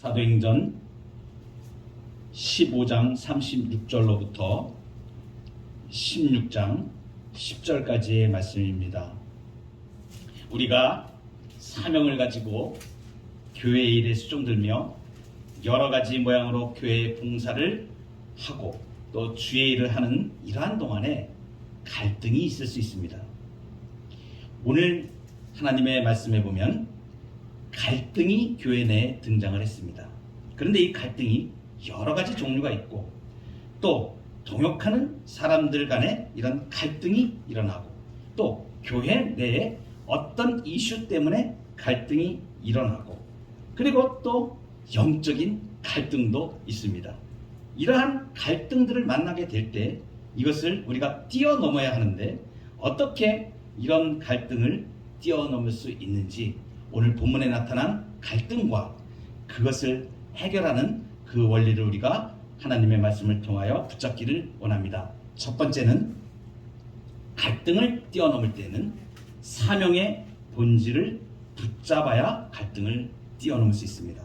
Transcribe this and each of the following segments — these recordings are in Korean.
사도행전 15장 36절로부터 16장 10절까지의 말씀입니다. 우리가 사명을 가지고 교회 일에 수종들며 여러 가지 모양으로 교회의 봉사를 하고 또 주의 일을 하는 이러한 동안에 갈등이 있을 수 있습니다. 오늘 하나님의 말씀에 보면 갈등이 교회 내에 등장을 했습니다. 그런데 이 갈등이 여러 가지 종류가 있고 또 동역하는 사람들 간에 이런 갈등이 일어나고 또 교회 내에 어떤 이슈 때문에 갈등이 일어나고 그리고 또 영적인 갈등도 있습니다. 이러한 갈등들을 만나게 될 때 이것을 우리가 뛰어넘어야 하는데 어떻게 이런 갈등을 뛰어넘을 수 있는지 오늘 본문에 나타난 갈등과 그것을 해결하는 그 원리를 우리가 하나님의 말씀을 통하여 붙잡기를 원합니다. 첫 번째는 갈등을 뛰어넘을 때는 사명의 본질을 붙잡아야 갈등을 뛰어넘을 수 있습니다.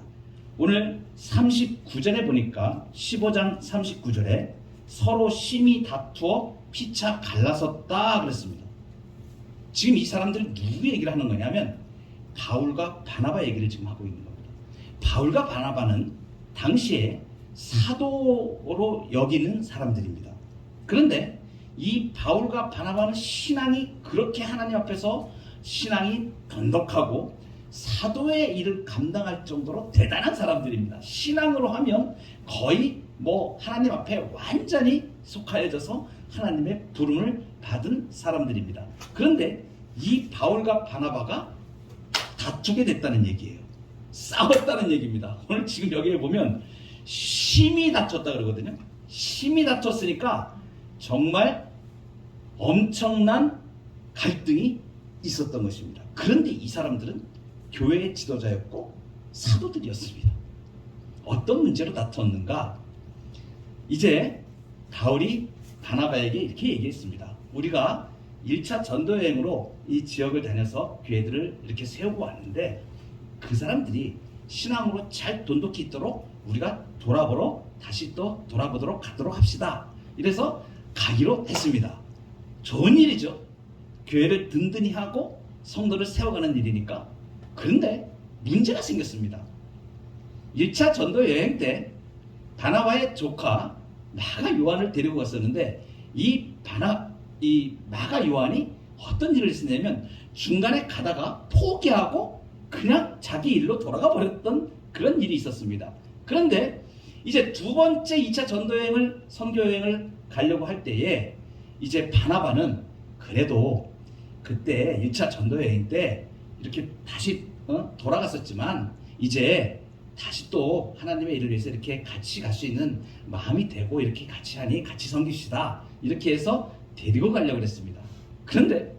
오늘 39절에 보니까 15장 39절에 서로 심히 다투어 피차 갈라섰다 그랬습니다. 지금 이 사람들은 누구 얘기를 하는 거냐면 바울과 바나바 얘기를 지금 하고 있는 겁니다. 바울과 바나바는 당시에 사도로 여기는 사람들입니다. 그런데 이 바울과 바나바는 신앙이 그렇게 하나님 앞에서 신앙이 돈독하고 사도의 일을 감당할 정도로 대단한 사람들입니다. 신앙으로 하면 거의 뭐 하나님 앞에 완전히 속하여져서 하나님의 부름을 받은 사람들입니다. 그런데 이 바울과 바나바가 다투게 됐다는 얘기예요. 싸웠다는 얘기입니다. 오늘 지금 여기에 보면 심히 다쳤다 그러거든요. 심히 다쳤으니까 정말 엄청난 갈등이 있었던 것입니다. 그런데 이 사람들은 교회의 지도자였고 사도들이었습니다. 어떤 문제로 다퉜는가? 이제 바울이 바나바에게 이렇게 얘기했습니다. 우리가 1차 전도 여행으로 이 지역을 다녀서 교회들을 이렇게 세우고 왔는데 그 사람들이 신앙으로 잘 돈독히 있도록 우리가 돌아보러 다시 또 돌아보도록 가도록 합시다. 이래서 가기로 했습니다. 좋은 일이죠. 교회를 든든히 하고 성도를 세워가는 일이니까. 그런데 문제가 생겼습니다. 1차 전도 여행 때 바나바의 조카 마가 요한을 데리고 갔었는데 이 바나 이 마가 요한이 어떤 일을 했냐면 중간에 가다가 포기하고 그냥 자기 일로 돌아가 버렸던 그런 일이 있었습니다. 그런데 이제 두 번째 2차 전도여행을 선교여행을 가려고 할 때에 이제 바나바는 그래도 그때 1차 전도여행 때 이렇게 다시 어? 돌아갔었지만 이제 다시 또 하나님의 일을 위해서 이렇게 같이 갈 수 있는 마음이 되고 이렇게 같이 하니 같이 섬기시다 이렇게 해서 데리고 가려고 그랬습니다. 그런데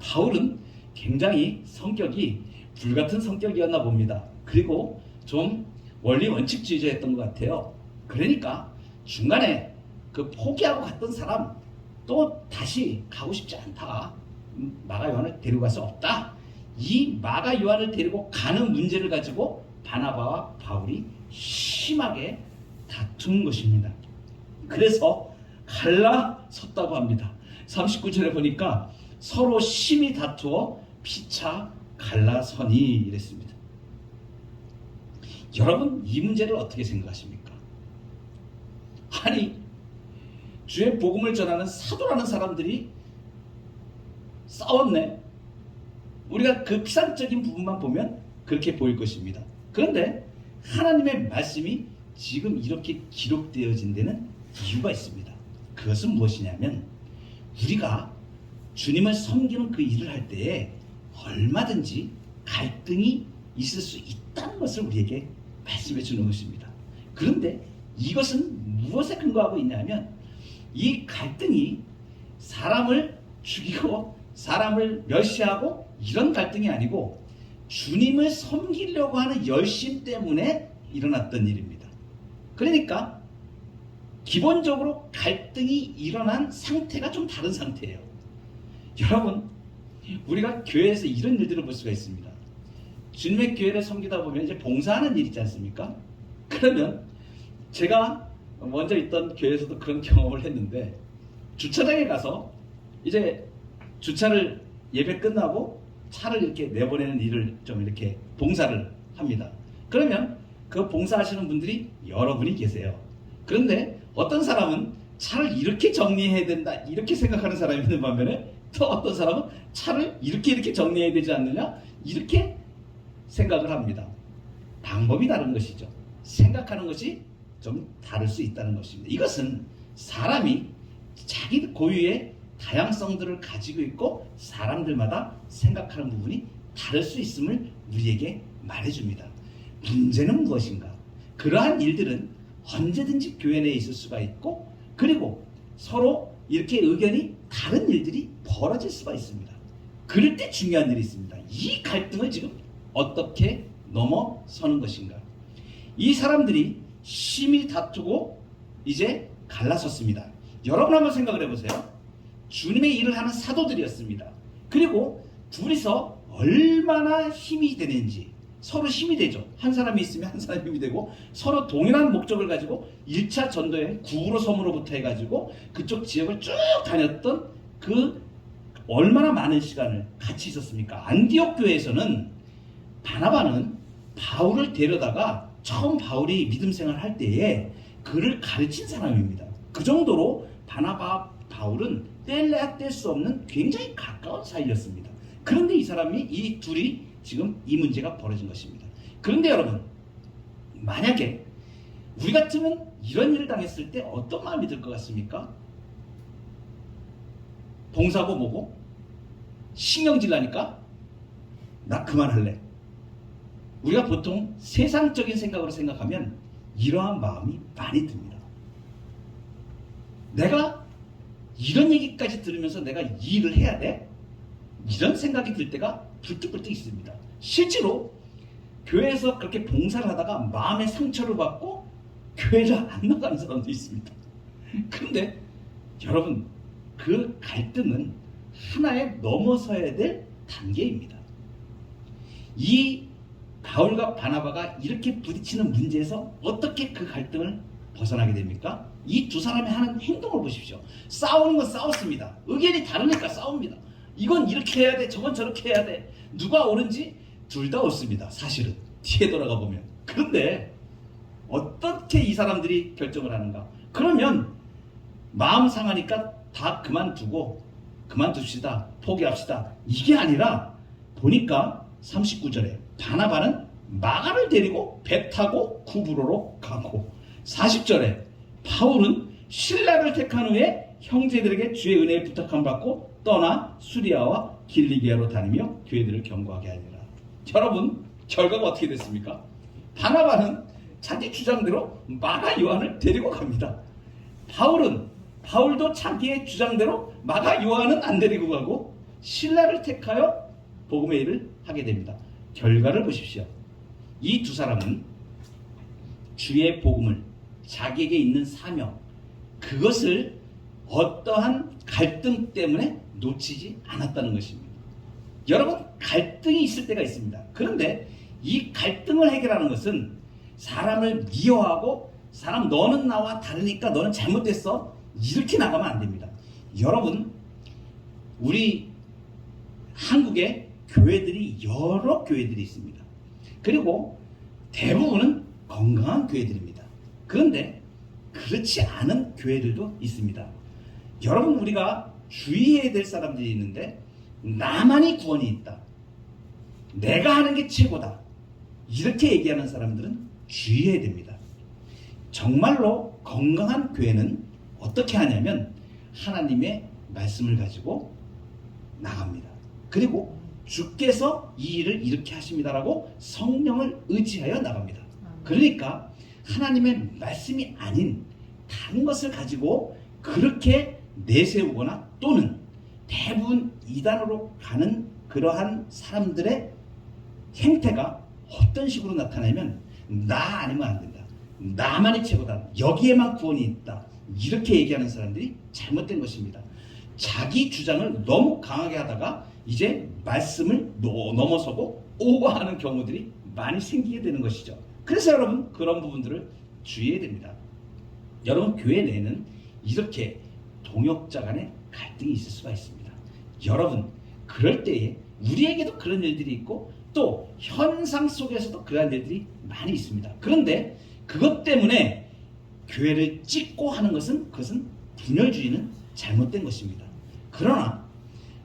바울은 굉장히 성격이 불같은 성격이었나 봅니다. 그리고 좀 원리 원칙주의자였던 것 같아요. 그러니까 중간에 그 포기하고 갔던 사람 또 다시 가고 싶지 않다. 음, 마가 요한을 데리고 갈 수 없다. 이 마가 요한을 데리고 가는 문제를 가지고 바나바와 바울이 심하게 다툰 것입니다. 그래서 갈라섰다고 합니다. 39절에 보니까 서로 심히 다투어 피차 갈라서니 이랬습니다. 여러분 이 문제를 어떻게 생각하십니까? 아니 주의 복음을 전하는 사도라는 사람들이 싸웠네. 우리가 그 피상적인 부분만 보면 그렇게 보일 것입니다. 그런데 하나님의 말씀이 지금 이렇게 기록되어진 데는 이유가 있습니다. 그것은 무엇이냐면 우리가 주님을 섬기는 그 일을 할 때에 얼마든지 갈등이 있을 수 있다는 것을 우리에게 말씀해 주는 것입니다. 그런데 이것은 무엇에 근거하고 있냐면 이 갈등이 사람을 죽이고 사람을 멸시하고 이런 갈등이 아니고 주님을 섬기려고 하는 열심 때문에 일어났던 일입니다. 그러니까 기본적으로 갈등이 일어난 상태가 좀 다른 상태예요. 여러분, 우리가 교회에서 이런 일들을 볼 수가 있습니다. 주님의 교회를 섬기다 보면 이제 봉사하는 일 있지 않습니까? 그러면 제가 먼저 있던 교회에서도 그런 경험을 했는데 주차장에 가서 이제 주차를 예배 끝나고 차를 이렇게 내보내는 일을 좀 이렇게 봉사를 합니다. 그러면 그 봉사하시는 분들이 여러분이 계세요. 그런데 어떤 사람은 차를 이렇게 정리해야 된다 이렇게 생각하는 사람이 있는 반면에 또 어떤 사람은 차를 이렇게 이렇게 정리해야 되지 않느냐 이렇게 생각을 합니다. 방법이 다른 것이죠. 생각하는 것이 좀 다를 수 있다는 것입니다. 이것은 사람이 자기 고유의 다양성들을 가지고 있고 사람들마다 생각하는 부분이 다를 수 있음을 우리에게 말해줍니다. 문제는 무엇인가? 그러한 일들은 언제든지 교회 내에 있을 수가 있고 그리고 서로 이렇게 의견이 다른 일들이 벌어질 수가 있습니다. 그럴 때 중요한 일이 있습니다. 이 갈등을 지금 어떻게 넘어서는 것인가? 이 사람들이 심히 다투고 이제 갈라섰습니다. 여러분 한번 생각을 해보세요. 주님의 일을 하는 사도들이었습니다. 그리고 둘이서 얼마나 힘이 되는지 서로 힘이 되죠. 한 사람이 있으면 한 사람이 힘이 되고 서로 동일한 목적을 가지고 1차 전도여행 구우로 섬으로부터 해가지고 그쪽 지역을 쭉 다녔던 그 얼마나 많은 시간을 같이 있었습니까? 안디옥 교회에서는 바나바는 바울을 데려다가 처음 바울이 믿음 생활을 할 때에 그를 가르친 사람입니다. 그 정도로 바나바 바울은 뗄래야 뗄 수 없는 굉장히 가까운 사이였습니다. 그런데 이 사람이 이 둘이 지금 이 문제가 벌어진 것입니다. 그런데 여러분 만약에 우리 같으면 이런 일을 당했을 때 어떤 마음이 들 것 같습니까? 봉사고 뭐고 신경질 나니까 나 그만할래. 우리가 보통 세상적인 생각으로 생각하면 이러한 마음이 많이 듭니다. 내가 이런 얘기까지 들으면서 내가 이 일을 해야 돼? 이런 생각이 들 때가 불뚝불뚝 있습니다. 실제로 교회에서 그렇게 봉사를 하다가 마음의 상처를 받고 교회를 안 나가는 사람도 있습니다. 그런데 여러분 그 갈등은 하나에 넘어서야 될 단계입니다. 이 바울과 바나바가 이렇게 부딪히는 문제에서 어떻게 그 갈등을 벗어나게 됩니까? 이 두 사람이 하는 행동을 보십시오. 싸우는 건 싸웠습니다. 의견이 다르니까 싸웁니다. 이건 이렇게 해야 돼, 저건 저렇게 해야 돼. 누가 옳은지 둘 다 옳습니다. 사실은 뒤에 돌아가 보면. 그런데 어떻게 이 사람들이 결정을 하는가? 그러면 마음 상하니까 다 그만두고 그만둡시다. 포기합시다. 이게 아니라 보니까 39절에 바나바는 마가를 데리고 배 타고 구브로로 가고 40절에 바울은 신라를 택한 후에 형제들에게 주의 은혜에 부탁함 받고 떠나 수리아와 길리기아로 다니며 교회들을 경고하게 하니라. 여러분 결과가 어떻게 됐습니까? 바나바는 자기 주장대로 마가 요한을 데리고 갑니다. 바울은 바울도 자기의 주장대로 마가 요한은 안 데리고 가고 신라를 택하여 복음의 일을 하게 됩니다. 결과를 보십시오. 이 두 사람은 주의 복음을 자기에게 있는 사명 그것을 어떠한 갈등 때문에 놓치지 않았다는 것입니다. 여러분 갈등이 있을 때가 있습니다. 그런데 이 갈등을 해결하는 것은 사람을 미워하고 사람 너는 나와 다르니까 너는 잘못됐어 이렇게 나가면 안 됩니다. 여러분 우리 한국에 교회들이 여러 교회들이 있습니다. 그리고 대부분은 건강한 교회들입니다. 그런데 그렇지 않은 교회들도 있습니다. 여러분 우리가 주의해야 될 사람들이 있는데 나만이 구원이 있다. 내가 하는 게 최고다. 이렇게 얘기하는 사람들은 주의해야 됩니다. 정말로 건강한 교회는 어떻게 하냐면 하나님의 말씀을 가지고 나갑니다. 그리고 주께서 이 일을 이렇게 하십니다라고 성령을 의지하여 나갑니다. 그러니까 하나님의 말씀이 아닌 다른 것을 가지고 그렇게 내세우거나 또는 대부분 이단으로 가는 그러한 사람들의 행태가 어떤 식으로 나타나면 나 아니면 안 된다. 나만이 최고다. 여기에만 구원이 있다. 이렇게 얘기하는 사람들이 잘못된 것입니다. 자기 주장을 너무 강하게 하다가 이제 말씀을 넘어서고 오버하는 경우들이 많이 생기게 되는 것이죠. 그래서 여러분 그런 부분들을 주의해야 됩니다. 여러분 교회 내에는 이렇게 동역자 간의 갈등이 있을 수가 있습니다. 여러분 그럴 때에 우리에게도 그런 일들이 있고 또 현상 속에서도 그러한 일들이 많이 있습니다. 그런데 그것 때문에 교회를 찍고 하는 것은 그것은 분열주의는 잘못된 것입니다. 그러나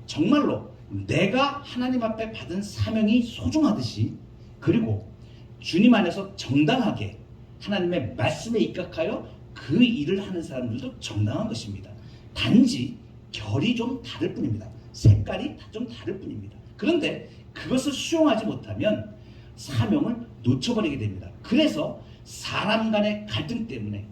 정말로 내가 하나님 앞에 받은 사명이 소중하듯이 그리고 주님 안에서 정당하게 하나님의 말씀에 입각하여 그 일을 하는 사람들도 정당한 것입니다. 단지 결이 좀 다를 뿐입니다. 색깔이 좀 다를 뿐입니다. 그런데 그것을 수용하지 못하면 사명을 놓쳐버리게 됩니다. 그래서 사람 간의 갈등 때문에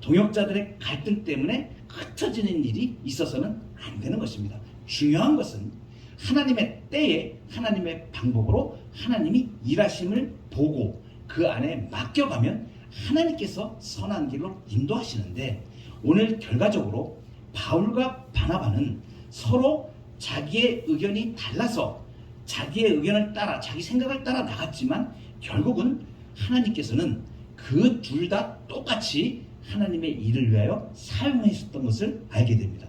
동역자들의 갈등 때문에 흩어지는 일이 있어서는 안 되는 것입니다. 중요한 것은 하나님의 때에 하나님의 방법으로 하나님이 일하심을 보고 그 안에 맡겨가면 하나님께서 선한 길로 인도하시는데 오늘 결과적으로 바울과 바나바는 서로 자기의 의견이 달라서 자기의 의견을 따라 자기 생각을 따라 나갔지만 결국은 하나님께서는 그 둘 다 똑같이 하나님의 일을 위하여 사용하셨던 것을 알게 됩니다.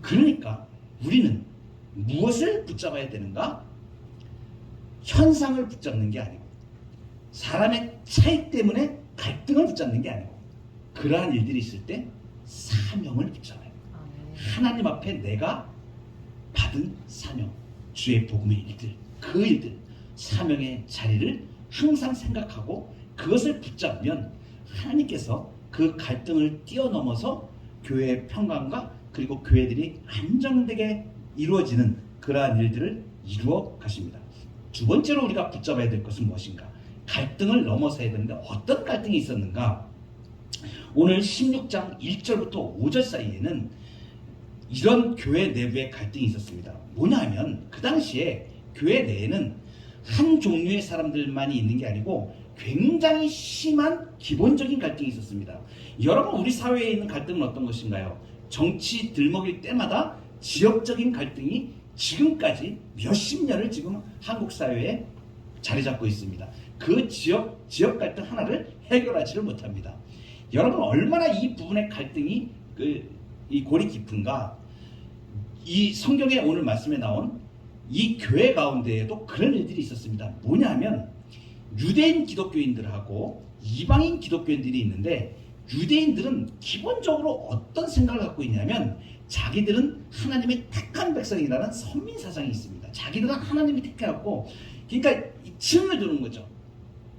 그러니까 우리는 무엇을 붙잡아야 되는가? 현상을 붙잡는 게 아니고 사람의 차이 때문에 갈등을 붙잡는 게 아니고 그러한 일들이 있을 때 사명을 붙잡아요. 하나님 앞에 내가 받은 사명, 주의 복음의 일들, 그 일들, 사명의 자리를 항상 생각하고 그것을 붙잡으면 하나님께서 그 갈등을 뛰어넘어서 교회의 평강과 그리고 교회들이 안정되게 이루어지는 그러한 일들을 이루어 가십니다. 두 번째로 우리가 붙잡아야 될 것은 무엇인가? 갈등을 넘어서야 되는데 어떤 갈등이 있었는가? 오늘 16장 1절부터 5절 사이에는 이런 교회 내부의 갈등이 있었습니다. 뭐냐면 그 당시에 교회 내에는 한 종류의 사람들만이 있는 게 아니고 굉장히 심한 기본적인 갈등이 있었습니다. 여러분 우리 사회에 있는 갈등은 어떤 것인가요? 정치 들먹일 때마다 지역적인 갈등이 지금까지 몇십 년을 지금 한국 사회에 자리 잡고 있습니다. 그 지역 지역 갈등 하나를 해결하지를 못합니다. 여러분 얼마나 이 부분의 갈등이 그 이 골이 깊은가? 이 성경에 오늘 말씀에 나온 이 교회 가운데에도 그런 일들이 있었습니다. 뭐냐면 유대인 기독교인들하고 이방인 기독교인들이 있는데 유대인들은 기본적으로 어떤 생각을 갖고 있냐면 자기들은 하나님의 택한 백성이라는 선민 사상이 있습니다. 자기들은 하나님이 택해갖고 그러니까 층을 두는 거죠.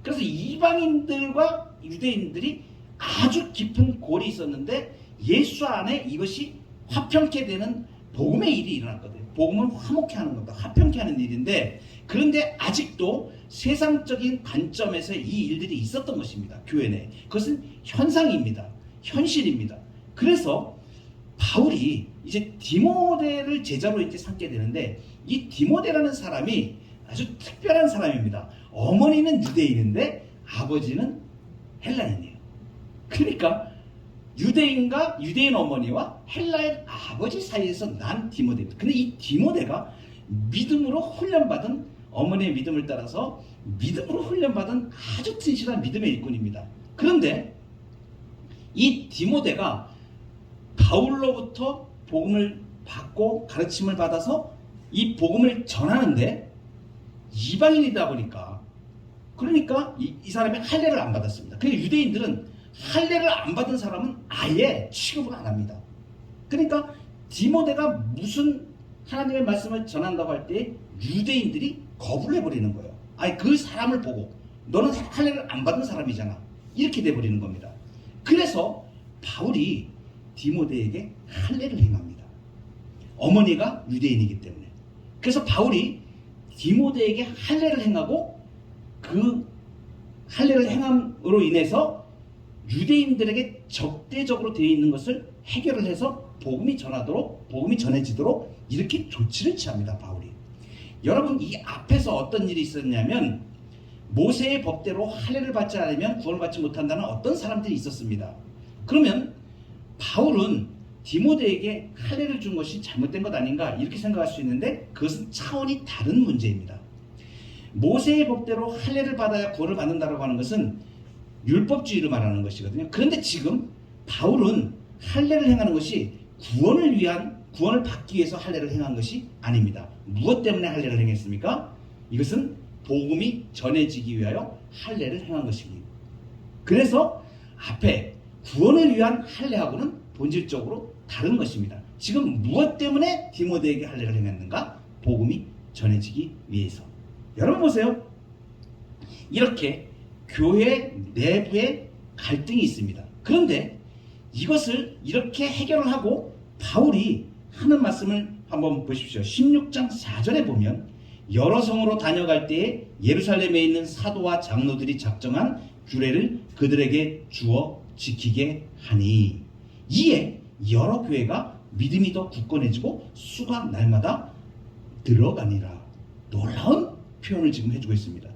그래서 이방인들과 유대인들이 아주 깊은 골이 있었는데 예수 안에 이것이 화평케 되는 복음의 일이 일어났거든요. 복음을 화목케 하는 겁니다. 화평케 하는 일인데 그런데 아직도 세상적인 관점에서 이 일들이 있었던 것입니다. 교회 내. 그것은 현상입니다. 현실입니다. 그래서 바울이 이제 디모데를 제자로 이제 삼게 되는데 이 디모데라는 사람이 아주 특별한 사람입니다. 어머니는 유대인인데 아버지는 헬라인이에요. 그러니까 유대인과 유대인 어머니와 헬라인 아버지 사이에서 난 디모데입니다. 근데 이 디모데가 믿음으로 훈련받은 어머니의 믿음을 따라서 믿음으로 훈련받은 아주 튼실한 믿음의 일꾼입니다. 그런데 이 디모데가 바울로부터 복음을 받고 가르침을 받아서 이 복음을 전하는데 이방인이다 보니까 그러니까 이, 이 사람이 할례를 안 받았습니다. 그러니까 유대인들은 할례를 안 받은 사람은 아예 취급을 안 합니다. 그러니까 디모데가 무슨 하나님의 말씀을 전한다고 할 때 유대인들이 거부를 해버리는 거예요. 아니 그 사람을 보고 너는 할례를 안 받은 사람이잖아. 이렇게 돼버리는 겁니다. 그래서 바울이 디모데에게 할례를 행합니다. 어머니가 유대인이기 때문에. 그래서 바울이 디모데에게 할례를 행하고 그 할례를 행함으로 인해서 유대인들에게 적대적으로 되어 있는 것을 해결을 해서 복음이 전하도록 복음이 전해지도록 이렇게 조치를 취합니다 바울이. 여러분 이 앞에서 어떤 일이 있었냐면 모세의 법대로 할례를 받지 않으면 구원을 받지 못한다는 어떤 사람들이 있었습니다. 그러면 바울은 디모데에게 할례를 준 것이 잘못된 것 아닌가 이렇게 생각할 수 있는데 그것은 차원이 다른 문제입니다. 모세의 법대로 할례를 받아야 구원을 받는다라고 하는 것은 율법주의를 말하는 것이거든요. 그런데 지금 바울은 할례를 행하는 것이 구원을 위한 구원을 받기 위해서 할례를 행한 것이 아닙니다. 무엇 때문에 할례를 행했습니까? 이것은 복음이 전해지기 위하여 할례를 행한 것입니다. 그래서 앞에 구원을 위한 할례하고는 본질적으로 다른 것입니다. 지금 무엇 때문에 디모데에게 할례를 행했는가? 복음이 전해지기 위해서. 여러분 보세요. 이렇게 교회 내부에 갈등이 있습니다. 그런데 이것을 이렇게 해결을 하고 바울이 하는 말씀을 한번 보십시오. 16장 4절에 보면 여러 성으로 다녀갈 때에 예루살렘에 있는 사도와 장로들이 작정한 규례를 그들에게 주어 지키게 하니 이에 여러 교회가 믿음이 더 굳건해지고 수가 날마다 들어가니라. 놀라운 표현을 지금 해주고 있습니다.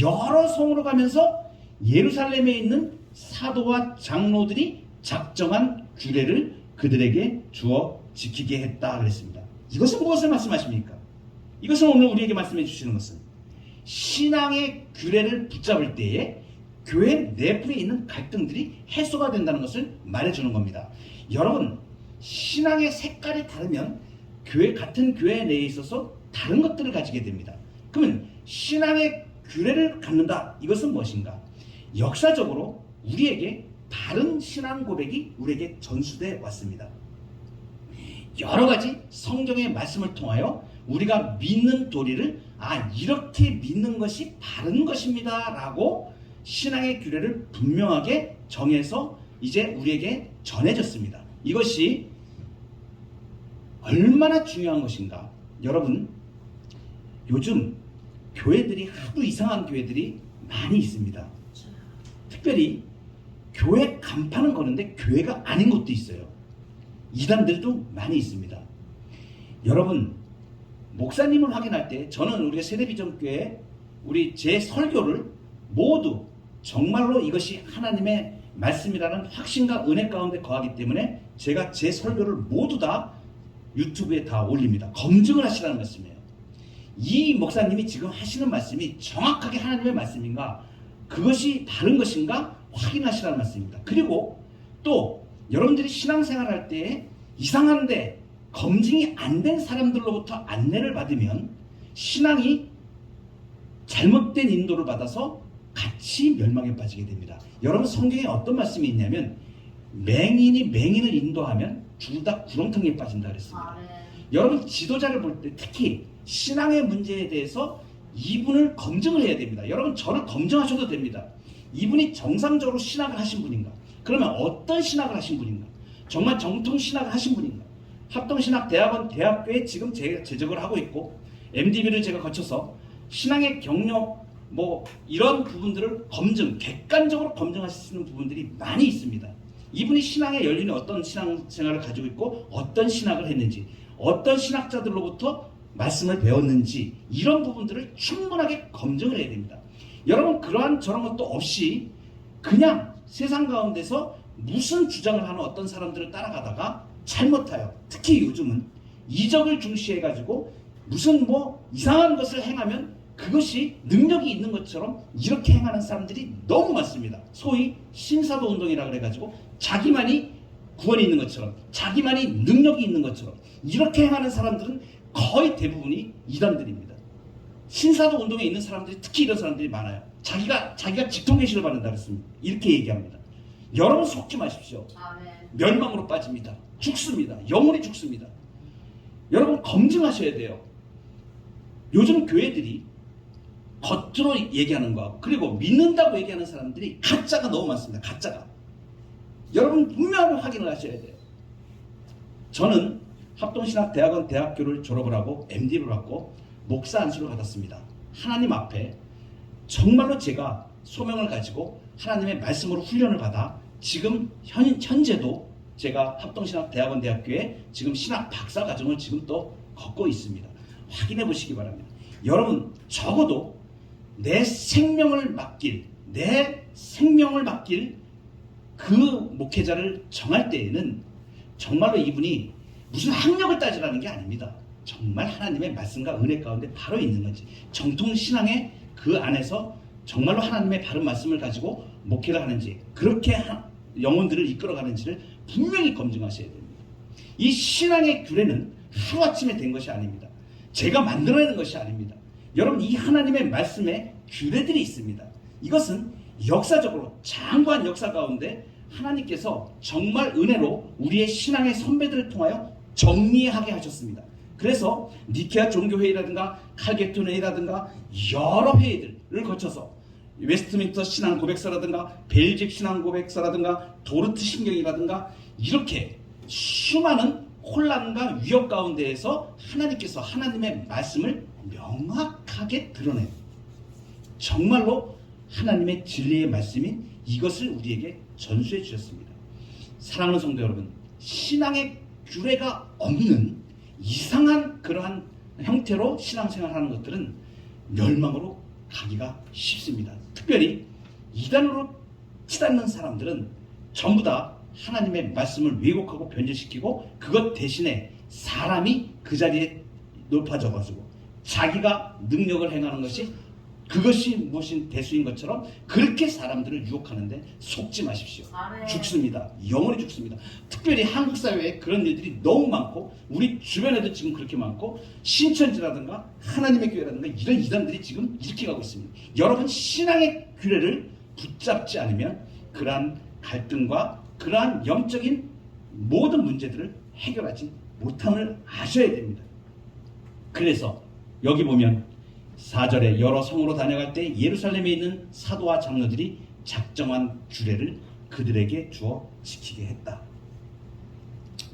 여러 성으로 가면서 예루살렘에 있는 사도와 장로들이 작정한 규례를 그들에게 주어 지키게 했다 그랬습니다. 이것은 무엇을 말씀하십니까? 이것은 오늘 우리에게 말씀해 주시는 것은 신앙의 규례를 붙잡을 때에 교회 내부에 있는 갈등들이 해소가 된다는 것을 말해주는 겁니다. 여러분, 신앙의 색깔이 다르면 교회 같은 교회 내에 있어서 다른 것들을 가지게 됩니다. 그러면 신앙의 규례를 갖는다. 이것은 무엇인가? 역사적으로 우리에게 다른 신앙 고백이 우리에게 전수돼 왔습니다. 여러 가지 성경의 말씀을 통하여 우리가 믿는 도리를 아 이렇게 믿는 것이 바른 것입니다라고 신앙의 규례를 분명하게 정해서 이제 우리에게 전해졌습니다. 이것이 얼마나 중요한 것인가? 여러분 요즘 교회들이 하도 이상한 교회들이 많이 있습니다. 특별히 교회 간판은 거는데 교회가 아닌 것도 있어요. 이단들도 많이 있습니다. 여러분 목사님을 확인할 때 저는 우리가 세대비전교회 우리 제 설교를 모두 정말로 이것이 하나님의 말씀이라는 확신과 은혜 가운데 거하기 때문에 제가 제 설교를 모두 다 유튜브에 다 올립니다. 검증을 하시라는 말씀이에요. 이 목사님이 지금 하시는 말씀이 정확하게 하나님의 말씀인가 그것이 바른 것인가 확인하시라는 말씀입니다. 그리고 또 여러분들이 신앙생활 할 때 이상한데 검증이 안 된 사람들로부터 안내를 받으면 신앙이 잘못된 인도를 받아서 같이 멸망에 빠지게 됩니다. 여러분 성경에 어떤 말씀이 있냐면 맹인이 맹인을 인도하면 둘 다 구렁텅이에 빠진다 그랬습니다. 아멘. 여러분 지도자를 볼 때 특히 신앙의 문제에 대해서 이분을 검증을 해야 됩니다. 여러분 저를 검증하셔도 됩니다. 이분이 정상적으로 신학을 하신 분인가? 그러면 어떤 신학을 하신 분인가? 정말 정통 신학을 하신 분인가? 합동신학 대학원 대학교에 지금 제, 재적을 하고 있고 MDB를 제가 거쳐서 신앙의 경력 뭐 이런 부분들을 검증 객관적으로 검증하실 수 있는 부분들이 많이 있습니다. 이분이 신앙에 열린 어떤 신앙 생활을 가지고 있고 어떤 신학을 했는지 어떤 신학자들로부터 말씀을 배웠는지 이런 부분들을 충분하게 검증을 해야 됩니다. 여러분 그러한 저런 것도 없이 그냥 세상 가운데서 무슨 주장을 하는 어떤 사람들을 따라가다가 잘못하여 특히 요즘은 이적을 중시해 가지고 무슨 뭐 이상한 것을 행하면 그것이 능력이 있는 것처럼 이렇게 행하는 사람들이 너무 많습니다. 소위 신사도 운동이라 그래 가지고 자기만이 구원이 있는 것처럼 자기만이 능력이 있는 것처럼 이렇게 행하는 사람들은 거의 대부분이 이단들입니다. 신사도 운동에 있는 사람들이 특히 이런 사람들이 많아요. 자기가 자기가 직통 계시를 받는다 그랬습니다. 이렇게 얘기합니다. 여러분 속지 마십시오. 아멘. 멸망으로 빠집니다. 죽습니다. 영혼이 죽습니다. 여러분 검증하셔야 돼요. 요즘 교회들이 겉으로 얘기하는 거 그리고 믿는다고 얘기하는 사람들이 가짜가 너무 많습니다. 가짜가. 여러분 분명하게 확인을 하셔야 돼요. 저는 합동신학대학원 대학교를 졸업을 하고 MD를 받고 목사 안수를 받았습니다. 하나님 앞에 정말로 제가 소명을 가지고 하나님의 말씀으로 훈련을 받아 지금 현, 현재도 제가 합동신학대학원 대학교에 지금 신학 박사 과정을 지금 또 걷고 있습니다. 확인해 보시기 바랍니다. 여러분 적어도 내 생명을 맡길 내 생명을 맡길 그 목회자를 정할 때에는 정말로 이분이 무슨 학력을 따지라는 게 아닙니다. 정말 하나님의 말씀과 은혜 가운데 바로 있는 건지 정통 신앙의 그 안에서 정말로 하나님의 바른 말씀을 가지고 목회를 하는지 그렇게 하- 영혼들을 이끌어가는지를 분명히 검증하셔야 됩니다. 이 신앙의 규례는 하루아침에 된 것이 아닙니다. 제가 만들어내는 것이 아닙니다. 여러분 이 하나님의 말씀에 규례들이 있습니다. 이것은 역사적으로 장구한 역사 가운데 하나님께서 정말 은혜로 우리의 신앙의 선배들을 통하여 정리하게 하셨습니다. 그래서 니케아 종교회의라든가 칼게톤 회의라든가 여러 회의들을 거쳐서 웨스트민스터 신앙 고백서라든가 벨직 신앙 고백서라든가 도르트 신경이라든가 이렇게 수많은 혼란과 위협 가운데에서 하나님께서 하나님의 말씀을 명확하게 드러내요. 정말로 하나님의 진리의 말씀인 이것을 우리에게 전수해 주셨습니다. 사랑하는 성도 여러분, 신앙의 규례가 없는 이상한 그러한 형태로 신앙생활하는 것들은 멸망으로 가기가 쉽습니다. 특별히 이단으로 치닫는 사람들은 전부 다 하나님의 말씀을 왜곡하고 변질시키고 그것 대신에 사람이 그 자리에 높아져 가지고 자기가 능력을 행하는 것이 그것이 무엇인 대수인 것처럼 그렇게 사람들을 유혹하는데 속지 마십시오. 아멘. 죽습니다. 영원히 죽습니다. 특별히 한국 사회에 그런 일들이 너무 많고 우리 주변에도 지금 그렇게 많고 신천지라든가 하나님의 교회라든가 이런 이단들이 지금 이렇게 가고 있습니다. 여러분 신앙의 규례를 붙잡지 않으면 그러한 갈등과 그러한 영적인 모든 문제들을 해결하지 못함을 아셔야 됩니다. 그래서 여기 보면 4절에 여러 성으로 다녀갈 때 예루살렘에 있는 사도와 장로들이 작정한 규례를 그들에게 주어 지키게 했다.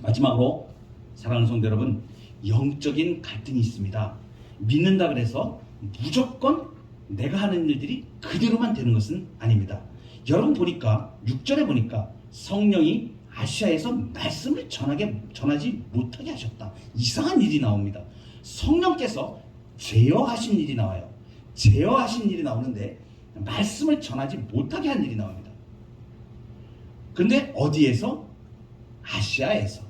마지막으로 사랑하는 성도 여러분, 영적인 갈등이 있습니다. 믿는다 그래서 무조건 내가 하는 일들이 그대로만 되는 것은 아닙니다. 여러분 보니까 6절에 보니까 성령이 아시아에서 말씀을 전하게 전하지 못하게 하셨다. 이상한 일이 나옵니다. 성령께서 제어하신 일이 나와요. 제어하신 일이 나오는데 말씀을 전하지 못하게 한 일이 나옵니다. 근데 어디에서? 아시아에서.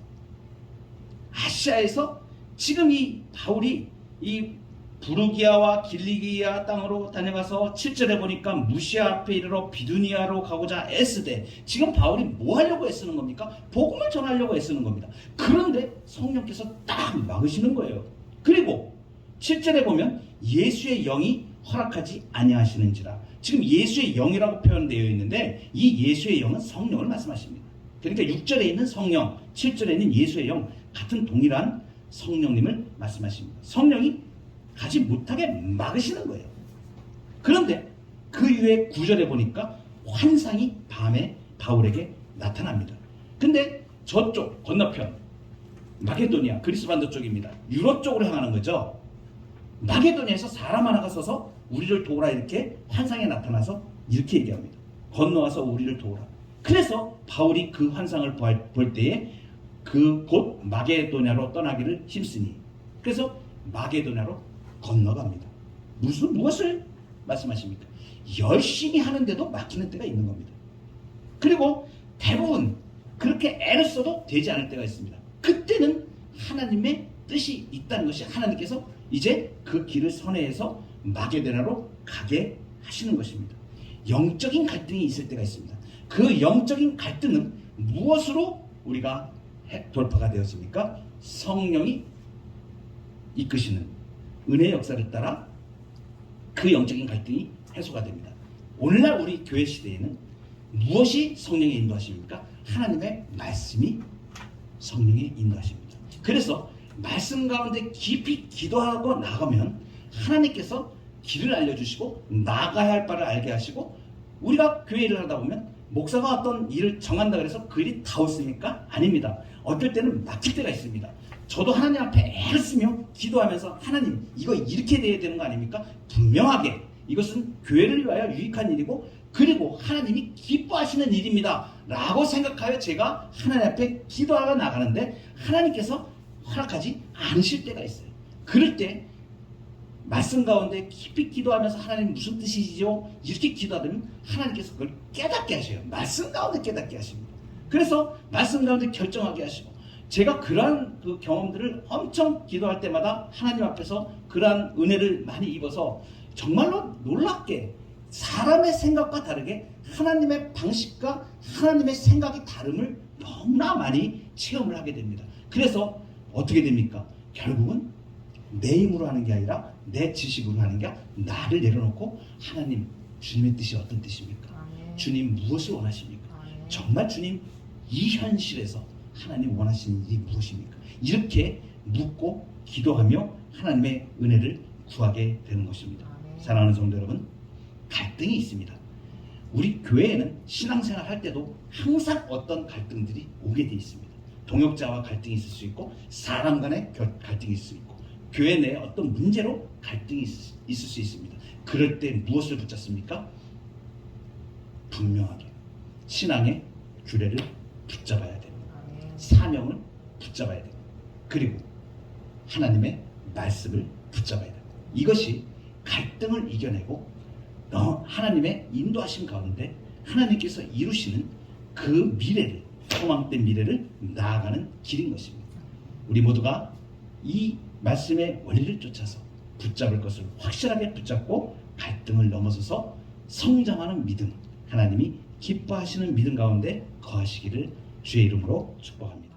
아시아에서 지금 이 바울이 이 부르기아와 길리기아 땅으로 다녀가서 7절에 보니까 무시아 앞에 이르러 비두니아로 가고자 애쓰되 지금 바울이 뭐 하려고 애쓰는 겁니까? 복음을 전하려고 애쓰는 겁니다. 그런데 성령께서 딱 막으시는 거예요. 그리고 7절에 보면 예수의 영이 허락하지 아니하시는지라. 지금 예수의 영이라고 표현되어 있는데 이 예수의 영은 성령을 말씀하십니다. 그러니까 6절에 있는 성령, 7절에 있는 예수의 영 같은 동일한 성령님을 말씀하십니다. 성령이 가지 못하게 막으시는 거예요. 그런데 그 이후에 9절에 보니까 환상이 밤에 바울에게 나타납니다. 근데 저쪽 건너편 마게도니아 그리스 반도 쪽입니다. 유럽 쪽으로 향하는 거죠. 마게도니아에서 사람 하나가 서서 우리를 도우라 이렇게 환상에 나타나서 이렇게 얘기합니다. 건너와서 우리를 도우라. 그래서 바울이 그 환상을 볼- 볼 때에 그 곧 마게도냐로 떠나기를 힘쓰니 그래서 마게도냐로 건너갑니다. 무슨 무엇을 말씀하십니까? 열심히 하는데도 막히는 때가 있는 겁니다. 그리고 대부분 그렇게 애를 써도 되지 않을 때가 있습니다. 그때는 하나님의 뜻이 있다는 것이 하나님께서 이제 그 길을 선회해서 마게도냐로 가게 하시는 것입니다. 영적인 갈등이 있을 때가 있습니다. 그 영적인 갈등은 무엇으로 우리가 해- 돌파가 되었습니까? 성령이 이끄시는 은혜의 역사를 따라 그 영적인 갈등이 해소가 됩니다. 오늘날 우리 교회 시대에는 무엇이 성령의 인도하십니까? 하나님의 말씀이 성령의 인도하십니다. 그래서 말씀 가운데 깊이 기도하고 나가면 하나님께서 길을 알려주시고 나가야 할 바를 알게 하시고 우리가 교회 일을 하다 보면 목사가 어떤 일을 정한다 그래서 그 일이 다 옳습니까? 아닙니다. 어떨 때는 막힐 때가 있습니다. 저도 하나님 앞에 애를 쓰며 기도하면서 하나님 이거 이렇게 돼야 되는 거 아닙니까? 분명하게 이것은 교회를 위하여 유익한 일이고 그리고 하나님이 기뻐하시는 일입니다. 라고 생각하여 제가 하나님 앞에 기도하러 나가는데 하나님께서 허락하지 않으실 때가 있어요. 그럴 때 말씀 가운데 깊이 기도하면서 하나님 무슨 뜻이지요? 이렇게 기도하면 하나님께서 그걸 깨닫게 하셔요. 말씀 가운데 깨닫게 하십니다. 그래서 말씀 가운데 결정하게 하시고 제가 그러한 그 경험들을 엄청 기도할 때마다 하나님 앞에서 그러한 은혜를 많이 입어서 정말로 놀랍게 사람의 생각과 다르게 하나님의 방식과 하나님의 생각이 다름을 너무나 많이 체험을 하게 됩니다. 그래서 어떻게 됩니까? 결국은 내 힘으로 하는 게 아니라 내 지식으로 하는 게 나를 내려놓고 하나님 주님의 뜻이 어떤 뜻입니까? 아멘. 주님 무엇을 원하십니까? 아멘. 정말 주님 이 현실에서 하나님 원하시는 일이 무엇입니까? 이렇게 묻고 기도하며 하나님의 은혜를 구하게 되는 것입니다. 아멘. 사랑하는 성도 여러분, 갈등이 있습니다. 우리 교회에는 신앙생활 할 때도 항상 어떤 갈등들이 오게 돼 있습니다. 동역자와 갈등이 있을 수 있고 사람 간의 결- 갈등이 있을 수 있고 교회 내에 어떤 문제로 갈등이 있- 있을 수 있습니다. 그럴 때 무엇을 붙잡습니까? 분명하게 신앙의 규례를 붙잡아야 됩니다. 사명을 붙잡아야 됩니다. 그리고 하나님의 말씀을 붙잡아야 됩니다. 이것이 갈등을 이겨내고 너 하나님의 인도하심 가운데 하나님께서 이루시는 그 미래를 소망된 미래를 나아가는 길인 것입니다. 우리 모두가 이 말씀의 원리를 쫓아서 붙잡을 것을 확실하게 붙잡고 갈등을 넘어서서 성장하는 믿음, 하나님이 기뻐하시는 믿음 가운데 거하시기를 주의 이름으로 축복합니다.